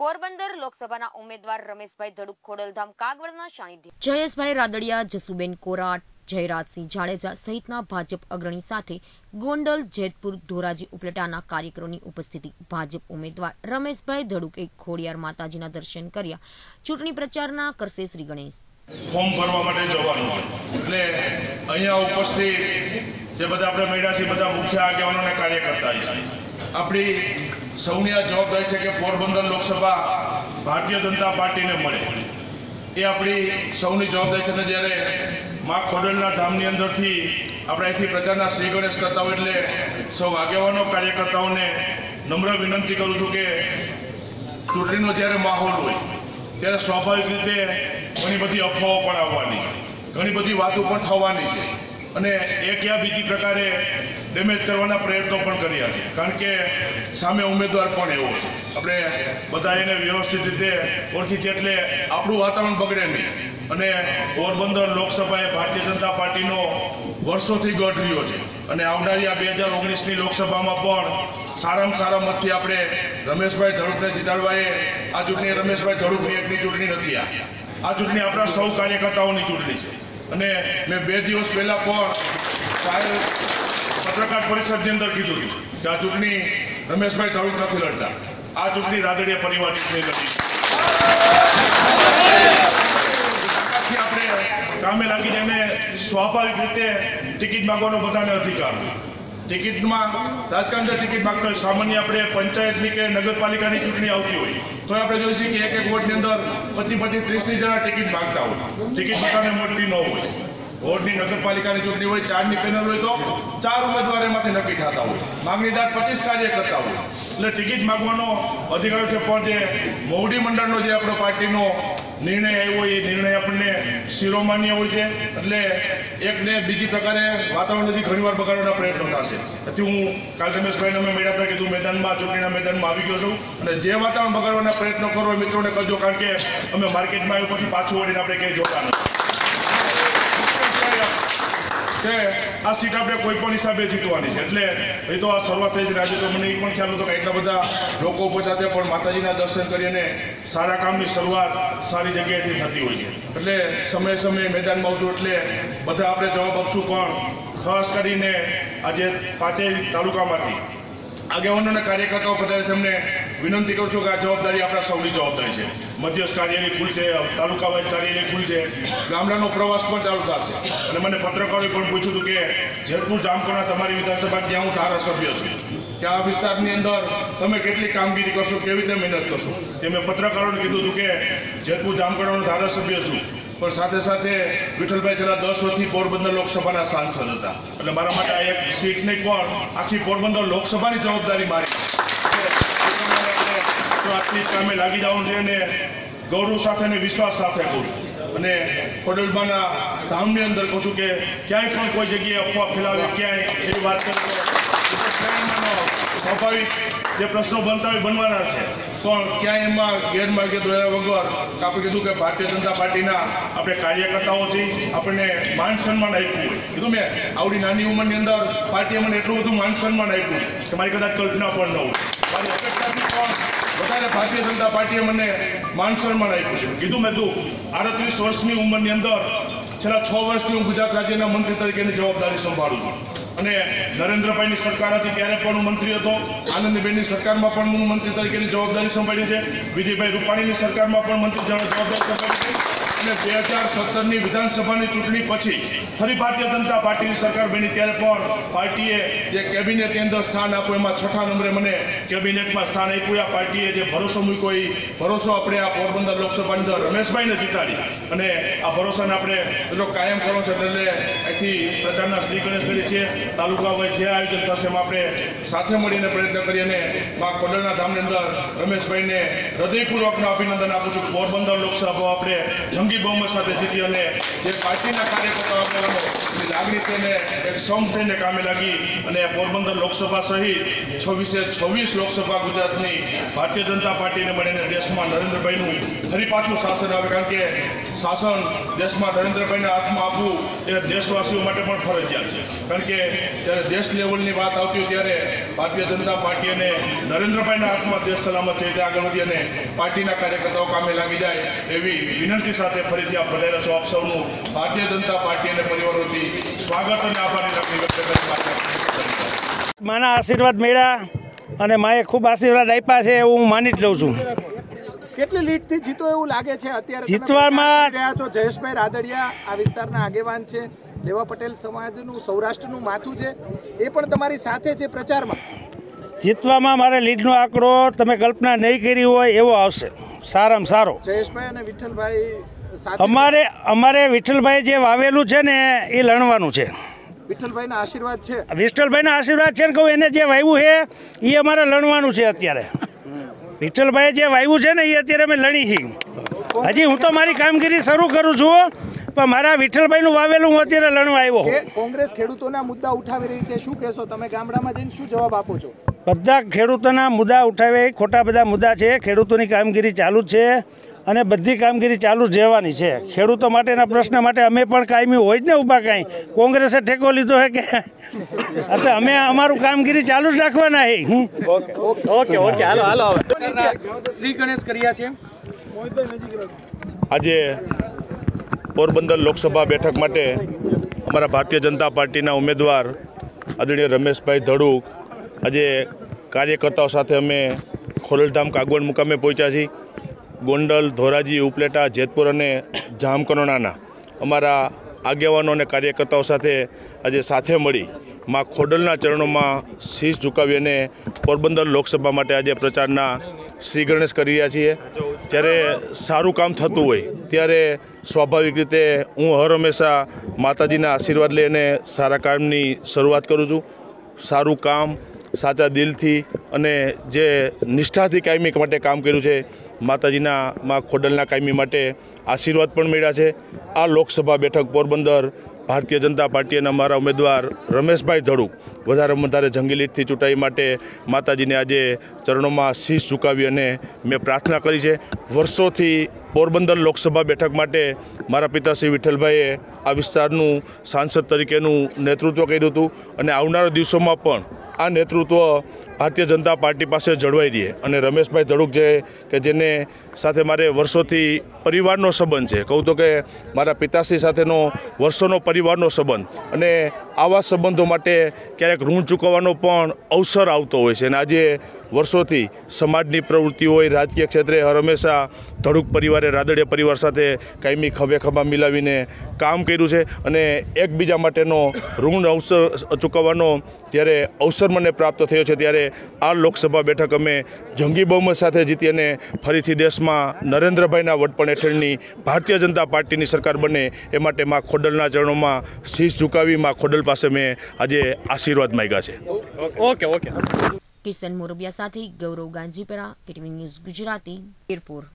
પોરબંદર લોકસભાના ઉમેદવાર રમેશભાઈ ધડુક ખોડલધામ કાગવડના સાનિધ્ય જયેશભાઈ રાદડિયા જસુબેન કોરાટ જયરાજસિંહ જાડેજા સહિતના ભાજપ અગ્રણી સાથે ગોંડલ જેતપુર ધોરાજી ઉપલેટાના કાર્યકરોની ઉપસ્થિતિ. ભાજપ ઉમેદવાર રમેશભાઈ ધડુકે ખોડિયાર માતાજીના દર્શન કર્યા. ચૂંટણી પ્રચારના કરશે શ્રી ગણેશ. ફોર્મ ભરવા માટે જવાનું એટલે અહીંયા ઉપસ્થિત જે બધા આપણે મળ્યા છે બધા મુખ્ય આગેવાનો અને કાર્યકર્તા છે. આપણી સૌની આ જવાબદારી છે કે પોરબંદર લોકસભા ભારતીય જનતા પાર્ટીને મળે. એ આપણી સૌની જવાબદારી છે અને જ્યારે મા ખોડલના ધામની અંદરથી આપણે અહીંથી પ્રચારના શ્રી ગણેશ કરતા હોય એટલે સૌ આગેવાનો, કાર્યકર્તાઓને નમ્ર વિનંતી કરું છું કે ચૂંટણીનો જ્યારે માહોલ હોય, ત્યારે સ્વાભાવિક રીતે ઘણી બધી અફવાઓ પણ આવવાની ઘણી બધી વાતો પણ થવાની છે. અને એક યા બીજી પ્રકારે ડેમેજ કરવાના પ્રયત્નો પણ કર્યા છે. કારણ કે સામે ઉમેદવાર પણ એવો છે. આપણે બધા એને વ્યવસ્થિત રીતે ઓળખી એટલે આપણું વાતાવરણ બગડે નહીં. અને પોરબંદર લોકસભાએ ભારતીય જનતા પાર્ટીનો વર્ષોથી ગઢ રહ્યો છે. અને આવનારી આ બે હજાર ઓગણીસની લોકસભામાં પણ સારામાં સારા મતથી આપણે રમેશભાઈ ધડુકને જીતાડવાએ આ ચૂંટણી રમેશભાઈ ધડુકની એકની ચૂંટણી નથી આ. આ ચૂંટણી આપણા સૌ કાર્યકર્તાઓની ચૂંટણી છે. અને મેં બે દિવસ પહેલાં પણ સાહેબ પત્રકાર પરિષદની અંદર કીધું કે આ ચૂંટણી રમેશભાઈ ધડુક નથી લડતા. આ ચૂંટણી રાદડિયા પરિવાર ચૂંટણી આપણે કામે લાગી જઈને સ્વાભાવિક રીતે ટિકિટ માંગવાનો બધાને અધિકાર. ટિકિટમાં રાજકારણ ટિકિટ માંગતા સામાન્ય આપણે પંચાયતની કે નગરપાલિકાની ચૂંટણી આવતી હોય, તો આપણે જોઈએ છીએ કે એક એક વોર્ડની અંદર પચીસ પચીસ ત્રીસ ત્રીસ જણા ટિકિટ માગતા હોય. ટિકિટ પોતાને મળતી ન હોય. વોર્ડની નગરપાલિકાની ચૂંટણી હોય, ચારની પેનલ હોય તો ચાર ઉમેદવાર એમાંથી નક્કી થતા હોય. માંગણીદાર પચીસ કાર્યકર્તા હોય. એટલે ટિકિટ માંગવાનો અધિકાર છે, પણ જે મોવડી મંડળનો જે આપણો પાર્ટીનો નિર્ણય આવ્યો એ નિર્ણય આપણને શિરોમાન્ય હોય છે. એટલે એકને બીજી પ્રકારે વાતાવરણથી ઘણીવાર બગાડવાના પ્રયત્નો થશે. તેથી હું કાલ રમેશભાઈને અમે મેળા હતા, કીધું મેદાનમાં, ચૂંટણીના મેદાનમાં આવી ગયો છું. અને જે વાતાવરણ બગાડવાના પ્રયત્નો કરો એ મિત્રોને કરજો, કારણ કે અમે માર્કેટમાં આવ્યું પછી પાછું વળીને આપણે ક્યાંય જોતા નથી. કે આ સીટ આપણે કોઈ પણ હિસાબે જીતવાની છે. એટલે એ તો આ શરૂઆત થઈ છે આજે તો મને એ પણ ખ્યાલ હતો કે એટલા બધા લોકો પહોંચાતે પણ માતાજીના દર્શન કરી અને સારા કામની શરૂઆત સારી જગ્યાએથી થતી હોય છે. એટલે સમયે સમયે મેદાનમાં આવશું એટલે બધા આપણે જવાબ આપશું, પણ ખાસ કરીને આજે પાંચેય તાલુકામાંથી આગેવાનો અને કાર્યકર્તાઓ, બધા એમને વિનંતી કરું છું કે આ જવાબદારી આપણા સૌની જવાબદારી છે. મધ્યસ્થ કાર્યાલય ખુલ છે તાલુકા વાઇઝ કાર્યાલય ખુલ છે, ગામડાનો પ્રવાસ પણ ચાલુ થશે. અને મને પત્રકારોએ પણ પૂછ્યું હતું કે જેટલું જામકણા તમારી વિધાનસભા જ્યાં હું ધારાસભ્ય છું. કે આ વિસ્તારની અંદર તમે કેટલી કામગીરી કરશો, કેવી રીતે મહેનત કરશો? તે મેં પત્રકારોને કીધું હતું કે જેટલું જામકણાનો ધારાસભ્ય છું. પણ સાથે સાથે વિઠ્ઠલભાઈ છેલ્લા દસ વર્ષથી પોરબંદર લોકસભાના સાંસદ હતા. એટલે મારા માટે આ એક સીટ નહીં પણ આખી પોરબંદર લોકસભાની જવાબદારી મારી આટલી કામે લાગી જવાનું છે અને ગૌરવ સાથે અને વિશ્વાસ સાથે કહું છું. અને ખોડલબાના ધામની અંદર કહું છું કે ક્યાંય પણ કોઈ જગ્યાએ અફવા ફેલાવે, ક્યાંય એવી વાત કરું સ્વાભાવિક જે પ્રશ્નો બનતા હોય બનવાના છે. પણ ક્યાંય એમાં ગેરમાર્ગે દોર્યા વગર આપણે કીધું કે ભારતીય જનતા પાર્ટીના આપણે કાર્યકર્તાઓ છીએ આપણને માન સન્માન આપ્યું કીધું મેં, આવડી નાની ઉંમરની અંદર પાર્ટીએ મને એટલું બધું માન સન્માન આપ્યું કે મારી કદાચ કલ્પના પણ ન હોય. મારી અપેક્ષાથી પણ વધારે ભારતીય જનતા પાર્ટીએ મને માન સન્માન આપ્યું છે. કીધું મેં તું આડત્રીસ વર્ષની ઉંમરની અંદર છેલ્લા છ વર્ષથી હું ગુજરાત રાજ્યના મંત્રી તરીકેની જવાબદારી સંભાળું છું. અને નરેન્દ્રભાઈની સરકાર હતી ત્યારે પણ હું મંત્રી હતો. આનંદીબેનની સરકારમાં પણ હું મંત્રી તરીકેની જવાબદારી સંભાળી છે. વિજયભાઈ રૂપાણીની સરકારમાં પણ મંત્રી જવાબદારી સંભાળી છે. અને બે હજાર સત્તરની વિધાનસભાની ચૂંટણી પછી ફરી ભારતીય જનતા પાર્ટીની સરકાર બની ત્યારે પણ પાર્ટીએ જે કેબિનેટની અંદર સ્થાન આપ્યું, એમાં છઠ્ઠા નંબરે મને કેબિનેટમાં સ્થાન આપ્યું. આ પાર્ટીએ જે ભરોસો મૂક્યો, એ ભરોસો આપણે આ પોરબંદર લોકસભાની અંદર રમેશભાઈને જીતાડી. અને આ ભરોસાને આપણે એટલો કાયમ કરવો છે, એટલે અહીંથી પ્રચારના શ્રી ગણેશ કરીએ છીએ તાલુકા જે આયોજન થશે એમાં આપણે સાથે મળીને પ્રયત્ન કરી અને મા ખોડલના ધામની અંદર રમેશભાઈને હૃદયપૂર્વકનું અભિનંદન આપું છું. પોરબંદર લોકસભા આપણે જંગ બહુમત સાથે જીતી અને જે પાર્ટીના કાર્યકર્તાઓ એની લાગણી થઈને એક સમ થઈને કામે લાગી અને પોરબંદર લોકસભા સહિત છવ્વીસે છવ્વીસ લોકસભા ગુજરાતની ભારતીય જનતા પાર્ટીને મળીને દેશમાં નરેન્દ્રભાઈનું ફરી પાછું શાસન આવે. કારણ કે શાસન દેશમાં નરેન્દ્રભાઈના હાથમાં આપવું એ દેશવાસીઓ માટે પણ ફરજિયાત છે. કારણ કે જ્યારે દેશ લેવલની વાત આવતી ત્યારે ભારતીય જનતા પાર્ટી અને નરેન્દ્રભાઈના હાથમાં દેશ સલામત છે. તે આગળ વધી અને પાર્ટીના કાર્યકર્તાઓ કામે લાગી જાય એવી વિનંતી સાથે ફરીથી આ વધારે છો આપ સૌનું ભારતીય જનતા પાર્ટી અને પરિવારોથી સ્વાગત અને આભારની લાગણી વ્યક્ત કરી માના આશીર્વાદ મેળ્યા અને માએ ખૂબ આશીર્વાદ આપ્યા છે એવું હું માની જ લઉં છું. કેટલી લીડથી જીતો એવું લાગે છે? અત્યારે જીતવામાં- રહ્યા છો જયેશભાઈ રાદડિયા આ વિસ્તારના આગેવાન છે લેવા પટેલ સમાજનું સૌરાષ્ટ્રનું માથું છે. એ પણ તમારી સાથે છે પ્રચારમાં? જીતવામાં મારે લીડનો આંકડો તમે કલ્પના નહીં કરી હોય એવો આવશે. સારામાં સારો. જયેશભાઈ અને વિઠ્ઠલભાઈ સાથે અમારે અમારે વિઠ્ઠલભાઈ જે વાવેલું છે ને એ લણવાનું છે. વિઠ્ઠલભાઈના આશીર્વાદ છે? વિઠ્ઠલભાઈના આશીર્વાદ છે ને કહું એને જે વાવ્યું છે એ અમારે લણવાનું છે અત્યારે. વિઠ્ઠલભાઈએ જે વાવ્યું છે ને એ અત્યારે અમે લણી છીએ. હજી હું તો મારી કામગીરી શરૂ કરું છું પણ મારા વિઠ્ઠલભાઈનું વાવેલું હું અત્યારે લણવા આવ્યો કોંગ્રેસ ખેડૂતોના મુદ્દા ઉઠાવી રહી છે શું કહેશો તમે? ગામડામાં જઈને શું જવાબ આપો છો? બધા ખેડૂતોના મુદ્દા ઉઠાવે ખોટા બધા મુદ્દા છે ખેડૂતોની કામગીરી ચાલુ છે. અને બધી કામગીરી ચાલુ જ રહેવાની છે. ખેડૂતો માટેના પ્રશ્ન માટે અમે પણ કાયમી હોય જ ને ઊભા કાંઈ. કોંગ્રેસે ઠેકો લીધો છે કે? એટલે અમે અમારું કામગીરી ચાલુ જ રાખવાના છે હાલો શ્રી ગણેશ કર્યા છે. આજે પોરબંદર લોકસભા બેઠક માટે અમારા ભારતીય જનતા પાર્ટીના ઉમેદવાર આદરણીય રમેશભાઈ ધડુક આજે કાર્યકર્તાઓ સાથે અમે ખોરલધામ કાગવડ મુકામે પહોંચ્યા છીએ. ગોંડલ, ધોરાજી, ઉપલેટા, જેતપુર અને જામકરોણાના અમારા આગેવાનો અને કાર્યકર્તાઓ સાથે આજે સાથે મળી માં ખોડલના ચરણોમાં શીશ ઝુકાવી અને પોરબંદર લોકસભા માટે આજે પ્રચારના શ્રી ગણેશ કરી રહ્યા છીએ. જ્યારે સારું કામ થતું હોય ત્યારે સ્વાભાવિક રીતે હું હર હંમેશા માતાજીના આશીર્વાદ લઈને સારા કામની શરૂઆત કરું છું. સારું કામ સાચા દિલથી અને જે નિષ્ઠાથી કાયમી માટે કામ કર્યું છે, માતાજીના, માં ખોડલના કાયમી માટે આશીર્વાદ પણ મળ્યા છે. આ લોકસભા બેઠક પોરબંદર ભારતીય જનતા પાર્ટીના મારા ઉમેદવાર રમેશભાઈ ધડુક વધારે વધારે જંગી લીટથી ચૂંટાઈ માટે માતાજીને આજે ચરણોમાં શીશ ઝુકાવી અને મેં પ્રાર્થના કરી છે. વર્ષોથી પોરબંદર લોકસભા બેઠક માટે મારા પિતા શ્રી વિઠ્ઠલભાઈએ આ વિસ્તારનું સાંસદ તરીકેનું નેતૃત્વ કર્યું હતું અને આવનારા દિવસોમાં પણ આ નેતૃત્વ ભારતીય જનતા પાર્ટી પાસે જળવાઈ રહે અને રમેશભાઈ ધડુક જે કે જેને સાથે મારે વર્ષોથી પરિવારનો સંબંધ છે, કહું તો કે મારા પિતાશ્રી સાથેનો વર્ષોનો પરિવારનો સંબંધ. અને આવા સંબંધો માટે ક્યારેક ઋણ ચૂકવવાનો પણ અવસર આવતો હોય છે. અને આજે વર્ષોથી સમાજની પ્રવૃત્તિ હોય, રાજકીય ક્ષેત્રે હંમેશા ધડુક પરિવારે, રાદડિયા પરિવાર સાથે કાયમી ખભે ખભા મિલાવીને કામ કર્યું છે અને એકબીજા માટેનો ઋણ અવસર ચૂકવવાનો જ્યારે અવસર મને પ્રાપ્ત થયો છે, ત્યારે આ લોકસભા બેઠક અમે જંગી બહુમત સાથે જીતી અને ફરીથી દેશમાં નરેન્દ્રભાઈના વડપણ હેઠળની ભારતીય જનતા પાર્ટીની સરકાર બને એ માટે માં ખોડલના ચરણોમાં શીશ ઝુકાવી માં ખોડલ પાસે મેં આજે આશીર્વાદ માગ્યા છે. કિશન મોરબિયા સાથે ગૌરવ ગાંજીપરા કેટીવી ન્યૂઝ ગુજરાતી વીરપુર.